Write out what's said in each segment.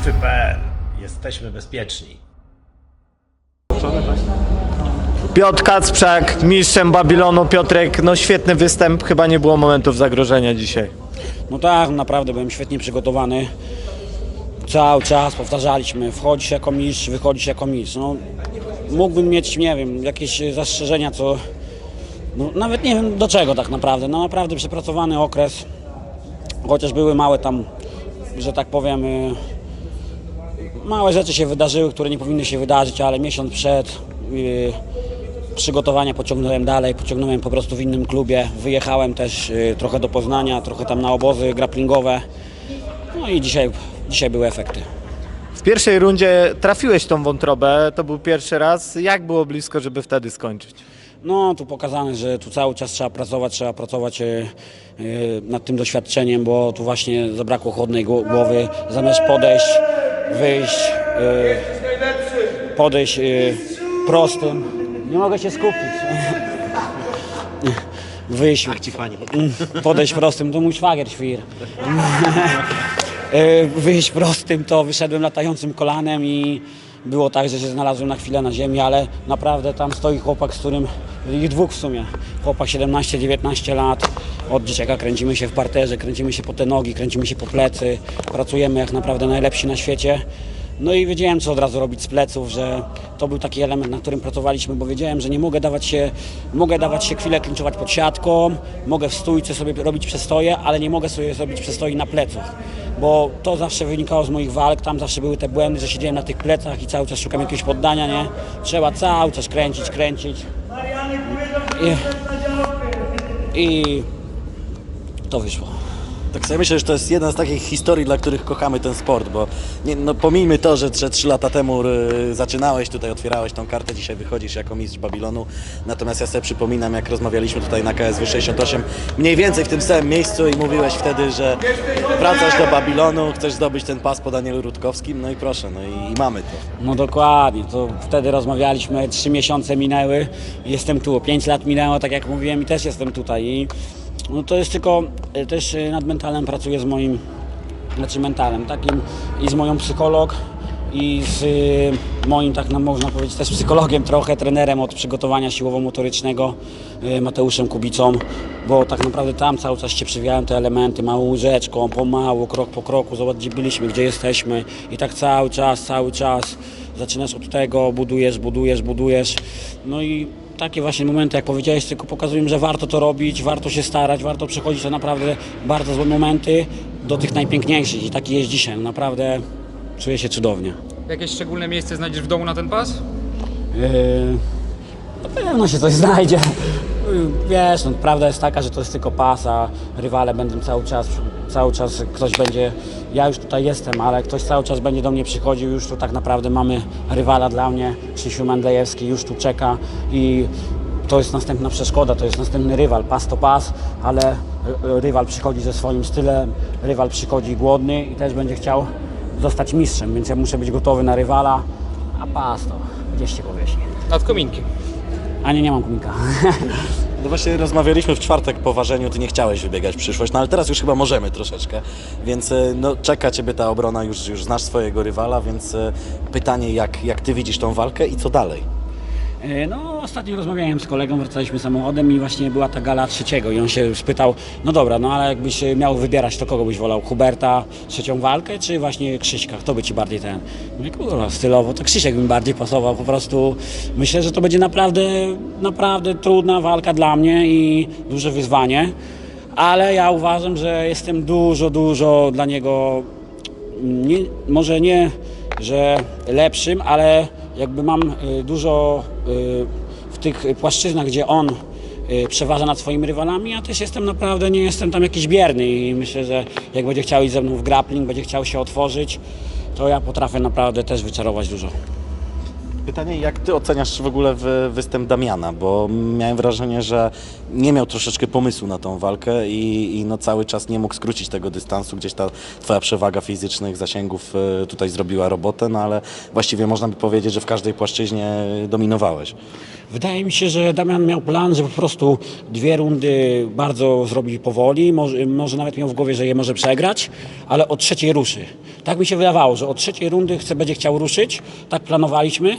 Strefy.pl. Jesteśmy bezpieczni. Piotr Kacprzak, mistrzem Babilonu. Piotrek, no świetny występ, chyba nie było momentów zagrożenia dzisiaj. No tak, naprawdę byłem świetnie przygotowany. Cały czas powtarzaliśmy, wchodzisz jako mistrz, wychodzisz jako mistrz. No, mógłbym mieć, nie wiem, jakieś zastrzeżenia, co... No, nawet nie wiem do czego tak naprawdę. No naprawdę przepracowany okres. Chociaż były małe tam, że tak powiem, y, małe rzeczy się wydarzyły, które nie powinny się wydarzyć, ale miesiąc przed y, przygotowania pociągnąłem dalej, pociągnąłem po prostu w innym klubie. Wyjechałem też y, trochę do Poznania, trochę tam na obozy grapplingowe. No i dzisiaj, dzisiaj były efekty. W pierwszej rundzie trafiłeś tą wątrobę, to był pierwszy raz. Jak było blisko, żeby wtedy skończyć? No, tu pokazane, że tu cały czas trzeba pracować, trzeba pracować e, e, nad tym doświadczeniem, bo tu właśnie zabrakło chłodnej gło- głowy. Zamiast podejść, wyjść, e, podejść e, prostym. Nie mogę się skupić. Wyjść, podejść prostym, to mój szwagier świr. E, wyjść prostym, to wyszedłem latającym kolanem i było tak, że się znalazłem na chwilę na ziemi, ale naprawdę tam stoi chłopak, z którym, ich dwóch w sumie, chłopak 17-19 lat, od dzieciaka kręcimy się w parterze, kręcimy się po te nogi, kręcimy się po plecy, pracujemy jak naprawdę najlepsi na świecie. No i wiedziałem, co od razu robić z pleców, że to był taki element, na którym pracowaliśmy, bo wiedziałem, że nie mogę dawać się, mogę dawać się chwilę klinczować pod siatką, mogę w stójce sobie robić przestoje, ale nie mogę sobie zrobić przestoi na plecach, bo to zawsze wynikało z moich walk, tam zawsze były te błędy, że siedziałem na tych plecach i cały czas szukam jakiegoś poddania, nie? Trzeba cały czas kręcić, kręcić. I, i to wyszło. Tak sobie myślę, że to jest jedna z takich historii, dla których kochamy ten sport, bo nie, no, pomijmy to, że, trzy lata temu y, zaczynałeś tutaj, otwierałeś tą kartę, dzisiaj wychodzisz jako mistrz Babilonu, natomiast ja sobie przypominam, jak rozmawialiśmy tutaj na KSW 68, mniej więcej w tym samym miejscu i mówiłeś wtedy, że wracasz do Babilonu, chcesz zdobyć ten pas po Danielu Rutkowskim, no i proszę, no i, i mamy to. No dokładnie, to wtedy rozmawialiśmy, trzy miesiące minęły, jestem tu, pięć lat minęło, tak jak mówiłem i też jestem tutaj i no to jest tylko, e, też e, nad mentalem pracuję z moim, znaczy mentalem takim i z moją psycholog i z e, moim, tak nam można powiedzieć, też psychologiem trochę, trenerem od przygotowania siłowo-motorycznego, Mateuszem Kubicą, bo tak naprawdę tam cały czas się przewijałem te elementy, małą łyżeczką, pomału, krok po kroku, zobacz gdzie byliśmy, gdzie jesteśmy i tak cały czas, cały czas zaczynasz od tego, budujesz, budujesz, budujesz, no i takie właśnie momenty, jak powiedziałeś, tylko pokazują, że warto to robić, warto się starać, warto przechodzić te naprawdę bardzo złe momenty do tych najpiękniejszych i taki jest dzisiaj, naprawdę czuję się cudownie. Jakieś szczególne miejsce znajdziesz w domu na ten pas? Yy, na pewno się coś znajdzie. Yy, Wiesz, no, prawda jest taka, że to jest tylko pas, a rywale będą cały czas, cały czas ktoś będzie, ja już tutaj jestem, ale ktoś cały czas będzie do mnie przychodził, już tu tak naprawdę mamy rywala dla mnie, Krzysiu Mendlejewski już tu czeka i to jest następna przeszkoda, to jest następny rywal, pas to pas, ale ry- rywal przychodzi ze swoim stylem, rywal przychodzi głodny i też będzie chciał zostać mistrzem, więc ja muszę być gotowy na rywala, a pas to gdzieś się powiesi. Nad kominkiem. A nie, nie mam komika. No właśnie rozmawialiśmy w czwartek po ważeniu, ty nie chciałeś wybiegać w przyszłość, no ale teraz już chyba możemy troszeczkę, więc e, no, czeka ciebie ta obrona, już, już znasz swojego rywala, więc e, pytanie jak, jak ty widzisz tą walkę i co dalej? E, No, ostatnio rozmawiałem z kolegą, wracaliśmy samochodem i właśnie była ta gala trzeciego i on się spytał, no dobra, no ale jakbyś e, miał wybierać, to kogo byś wolał? Huberta, trzecią walkę, czy właśnie Krzyśka? Kto by ci bardziej ten? Mówię, kurwa, stylowo, to Krzysiek mi bardziej pasował, po prostu myślę, że to będzie naprawdę, naprawdę trudna walka dla mnie i duże wyzwanie, ale ja uważam, że jestem dużo, dużo dla niego nie, może nie, że lepszym, ale jakby mam y, dużo y, w tych płaszczyznach, gdzie on y, przeważa nad swoimi rywalami, ja też jestem naprawdę, nie jestem tam jakiś bierny i myślę, że jak będzie chciał iść ze mną w grappling, będzie chciał się otworzyć, to ja potrafię naprawdę też wyczarować dużo. Pytanie, jak ty oceniasz w ogóle wy- występ Damiana, bo miałem wrażenie, że nie miał troszeczkę pomysłu na tą walkę i, i no cały czas nie mógł skrócić tego dystansu, gdzieś ta twoja przewaga fizycznych zasięgów e, tutaj zrobiła robotę, no ale właściwie można by powiedzieć, że w każdej płaszczyźnie dominowałeś. Wydaje mi się, że Damian miał plan, że po prostu dwie rundy bardzo zrobić powoli, może, może nawet miał w głowie, że je może przegrać, ale od trzeciej ruszy. Tak mi się wydawało, że od trzeciej rundy chce, będzie chciał ruszyć, tak planowaliśmy.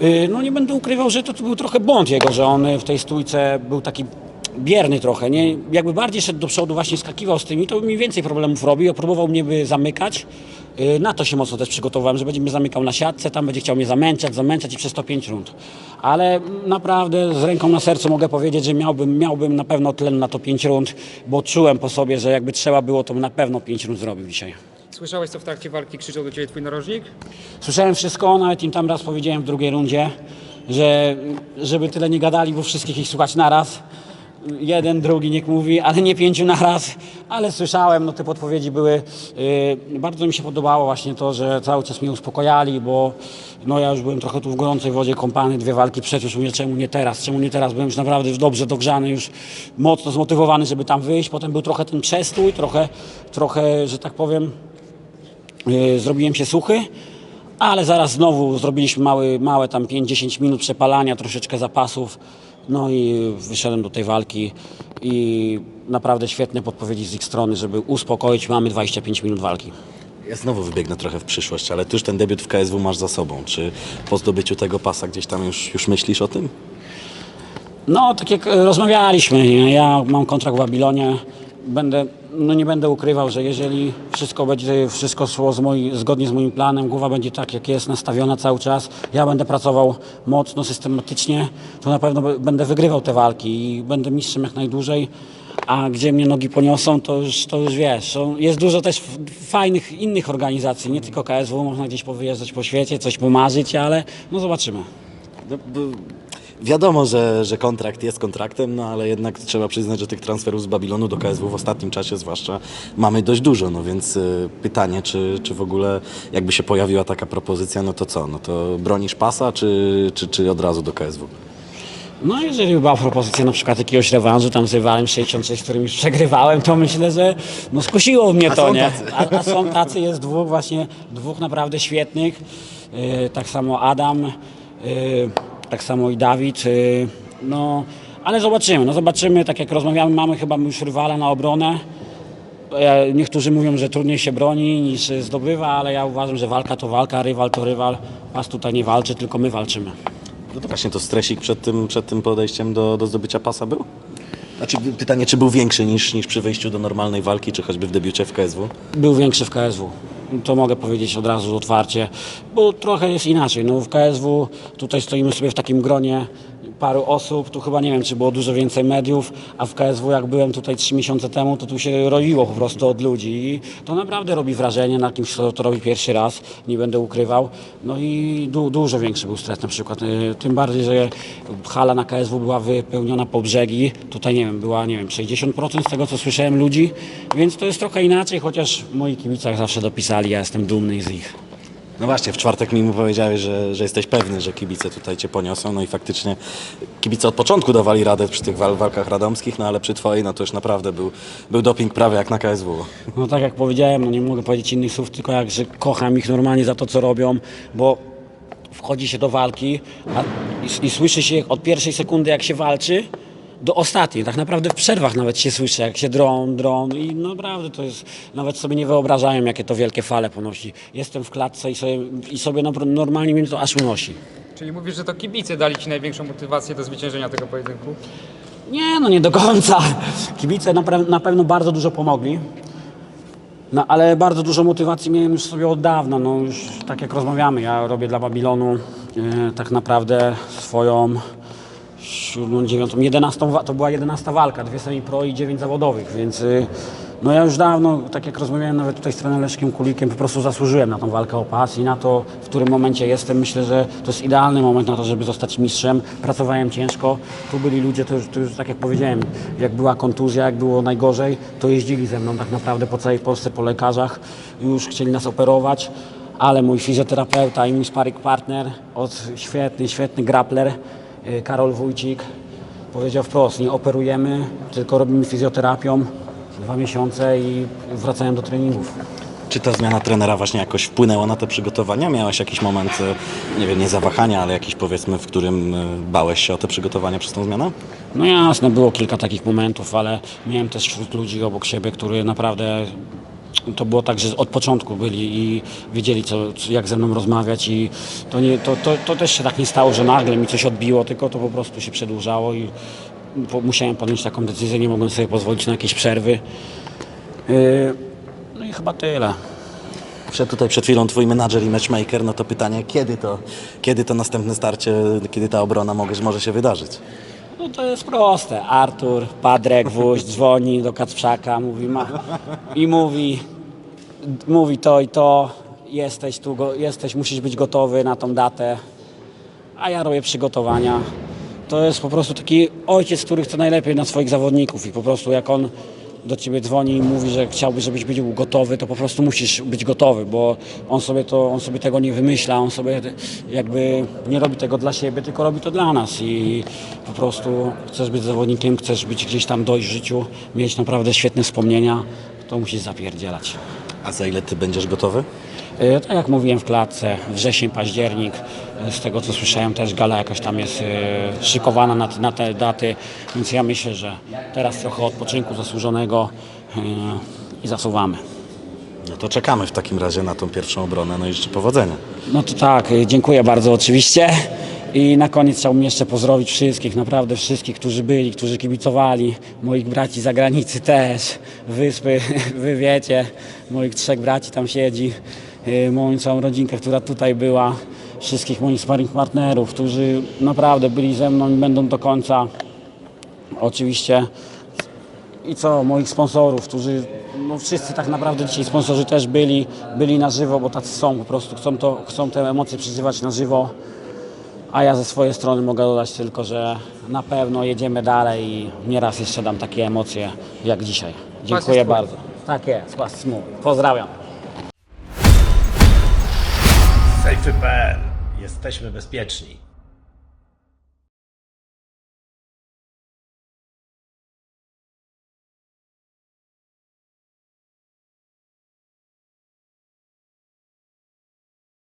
Yy, No nie będę ukrywał, że to był trochę błąd jego, że on w tej stójce był taki bierny trochę, nie? Jakby bardziej szedł do przodu, właśnie skakiwał z tymi, to by mi więcej problemów robił, próbował mnie by zamykać. Yy, Na to się mocno też przygotowałem, że będzie mnie zamykał na siatce, tam będzie chciał mnie zamęczać, zamęczać i przez to 5 rund. Ale naprawdę z ręką na sercu mogę powiedzieć, że miałbym, miałbym na pewno tlen na to 5 rund, bo czułem po sobie, że jakby trzeba było, to bym na pewno 5 rund zrobił dzisiaj. Słyszałeś, co w trakcie walki krzyczał do ciebie twój narożnik? Słyszałem wszystko, nawet im tam raz powiedziałem w drugiej rundzie, że żeby tyle nie gadali, bo wszystkich ich słuchać naraz. Jeden, drugi niech mówi, ale nie pięciu naraz, ale słyszałem, no te podpowiedzi były. Yy, bardzo mi się podobało właśnie to, że cały czas mnie uspokojali, bo no ja już byłem trochę tu w gorącej wodzie kąpany, dwie walki przecież, mówię, czemu nie teraz, czemu nie teraz, byłem już naprawdę już dobrze dogrzany, już mocno zmotywowany, żeby tam wyjść, potem był trochę ten przestój, trochę, trochę, że tak powiem, Yy, zrobiłem się suchy, ale zaraz znowu zrobiliśmy mały, małe tam 5-10 minut przepalania, troszeczkę zapasów. No i wyszedłem do tej walki i naprawdę świetne podpowiedzi z ich strony, żeby uspokoić. Mamy 25 minut walki. Ja znowu wybiegnę trochę w przyszłość, ale ty już ten debiut w KSW masz za sobą. Czy po zdobyciu tego pasa gdzieś tam już, już myślisz o tym? No, tak jak rozmawialiśmy, ja mam kontrakt w Babilonie, będę, no nie będę ukrywał, że jeżeli wszystko będzie, wszystko szło z moi, zgodnie z moim planem, głowa będzie tak, jak jest, nastawiona cały czas, ja będę pracował mocno, systematycznie, to na pewno będę wygrywał te walki i będę mistrzem jak najdłużej, a gdzie mnie nogi poniosą, to już, to już wiesz, jest dużo też fajnych innych organizacji, nie tylko KSW, można gdzieś powyjeżdżać po świecie, coś pomarzyć, ale no zobaczymy. Wiadomo, że, że kontrakt jest kontraktem, no ale jednak trzeba przyznać, że tych transferów z Babilonu do KSW w ostatnim czasie zwłaszcza mamy dość dużo, no więc y, pytanie, czy, czy w ogóle jakby się pojawiła taka propozycja, no to co, no to bronisz pasa, czy, czy, czy od razu do KSW? No jeżeli by była propozycja na przykład jakiegoś rewanżu tam z rywalem 66, z którym już przegrywałem, to myślę, że no skusiło mnie to, nie? A, a są tacy, jest dwóch właśnie, dwóch naprawdę świetnych. Yy, tak samo Adam, yy, tak samo i Dawid. Yy, no, ale zobaczymy, no zobaczymy, tak jak rozmawiamy, mamy chyba już rywala na obronę. E, Niektórzy mówią, że trudniej się broni niż zdobywa, ale ja uważam, że walka to walka, rywal to rywal. Pas tutaj nie walczy, tylko my walczymy. No to właśnie to stresik przed tym, przed tym podejściem do, do zdobycia pasa był? Znaczy pytanie, czy był większy niż, niż przy wejściu do normalnej walki, czy choćby w debiucie w KSW? był większy w KSW. To mogę powiedzieć od razu otwarcie, bo trochę jest inaczej. No w KSW tutaj stoimy sobie w takim gronie paru osób, tu chyba nie wiem, czy było dużo więcej mediów, a w KSW jak byłem tutaj trzy miesiące temu, to tu się roiło po prostu od ludzi i to naprawdę robi wrażenie na kimś, kto to robi pierwszy raz, nie będę ukrywał. No i du dużo większy był stres na przykład, Y, tym bardziej, że hala na KSW była wypełniona po brzegi, tutaj nie wiem, była nie wiem, 60% z tego co słyszałem ludzi, więc to jest trochę inaczej, chociaż moi kibice zawsze dopisali, ja jestem dumny z ich. No właśnie, w czwartek mi powiedziałeś, że, że jesteś pewny, że kibice tutaj cię poniosą, no i faktycznie kibice od początku dawali radę przy tych wal walkach radomskich, no ale przy twojej, no to już naprawdę był, był doping prawie jak na KSW. No tak jak powiedziałem, no nie mogę powiedzieć innych słów, tylko jak, że kocham ich normalnie za to, co robią, bo wchodzi się do walki a, i, i słyszy się od pierwszej sekundy, jak się walczy, do ostatniej. Tak naprawdę w przerwach nawet się słyszy, jak się drą, drą i naprawdę to jest, nawet sobie nie wyobrażają, jakie to wielkie fale ponosi. Jestem w klatce i sobie, i sobie normalnie mnie to aż unosi. Czyli mówisz, że to kibice dali ci największą motywację do zwyciężenia tego pojedynku? Nie, no nie do końca. Kibice na, na pewno bardzo dużo pomogli. No, ale bardzo dużo motywacji miałem już sobie od dawna. No, już tak jak rozmawiamy, ja robię dla Babilonu e, tak naprawdę swoją siódmą, dziewiątą, jedenastą, to była jedenasta walka, dwie semi-pro i dziewięć zawodowych, więc y, no ja już dawno, tak jak rozmawiałem nawet tutaj z trenerem Leszkiem Kulikiem, po prostu zasłużyłem na tą walkę o pas i na to, w którym momencie jestem. Myślę, że to jest idealny moment na to, żeby zostać mistrzem. Pracowałem ciężko, tu byli ludzie, to już, to już tak jak powiedziałem, jak była kontuzja, jak było najgorzej, to jeździli ze mną tak naprawdę po całej Polsce, po lekarzach, już chcieli nas operować, ale mój fizjoterapeuta i mój sparring partner, od świetny, świetny grappler, Karol Wójcik, powiedział wprost, nie operujemy, tylko robimy fizjoterapią dwa miesiące i wracają do treningów. Czy ta zmiana trenera właśnie jakoś wpłynęła na te przygotowania? Miałeś jakiś moment, e, nie wiem, nie zawahania, ale jakiś powiedzmy, w którym e, bałeś się o te przygotowania przez tą zmianę? No jasne, było kilka takich momentów, ale miałem też wśród ludzi obok siebie, którzy naprawdę to było tak, że od początku byli i wiedzieli, co, jak ze mną rozmawiać i to, nie, to, to, to też się tak nie stało, że nagle mi coś odbiło, tylko to po prostu się przedłużało i musiałem podjąć taką decyzję, nie mogłem sobie pozwolić na jakieś przerwy. Yy, no i chyba tyle. Przed tutaj przed chwilą twój menadżer i matchmaker, no to pytanie, kiedy to, kiedy to następne starcie, kiedy ta obrona może, może się wydarzyć? No to jest proste. Artur, Padrek, Wóź dzwoni do Kacprzaka mówi, ma, i mówi, mówi to i to, jesteś tu, go, jesteś, musisz być gotowy na tą datę, a ja robię przygotowania. To jest po prostu taki ojciec, który chce najlepiej na swoich zawodników i po prostu jak on do ciebie dzwoni i mówi, że chciałby, żebyś był gotowy, to po prostu musisz być gotowy, bo on sobie, to, on sobie tego nie wymyśla, on sobie jakby nie robi tego dla siebie, tylko robi to dla nas i po prostu chcesz być zawodnikiem, chcesz być gdzieś tam dojść w życiu, mieć naprawdę świetne wspomnienia, to musisz zapierdzielać. A za ile ty będziesz gotowy? E, Tak jak mówiłem w klatce, wrzesień, październik, e, z tego co słyszałem też gala jakaś tam jest e, szykowana na, te- na te daty, więc ja myślę, że teraz trochę odpoczynku zasłużonego i zasuwamy. No to czekamy w takim razie na tą pierwszą obronę, no i życzę powodzenia. No to tak, dziękuję bardzo oczywiście. I na koniec chciałbym jeszcze pozdrowić wszystkich, naprawdę wszystkich, którzy byli, którzy kibicowali, moich braci z zagranicy też, wyspy, wy wiecie, moich trzech braci tam siedzi, e, moją całą rodzinkę, która tutaj była, wszystkich moich sparring partnerów, którzy naprawdę byli ze mną i będą do końca. Oczywiście i co, moich sponsorów, którzy, no wszyscy tak naprawdę dzisiaj sponsorzy też byli, byli na żywo, bo tacy są po prostu, chcą, to, chcą te emocje przeżywać na żywo, a ja ze swojej strony mogę dodać tylko, że na pewno jedziemy dalej i nieraz jeszcze dam takie emocje jak dzisiaj. Dziękuję bardzo. Tak jest, Kłas. Pozdrawiam. Safety.pl. Jesteśmy bezpieczni.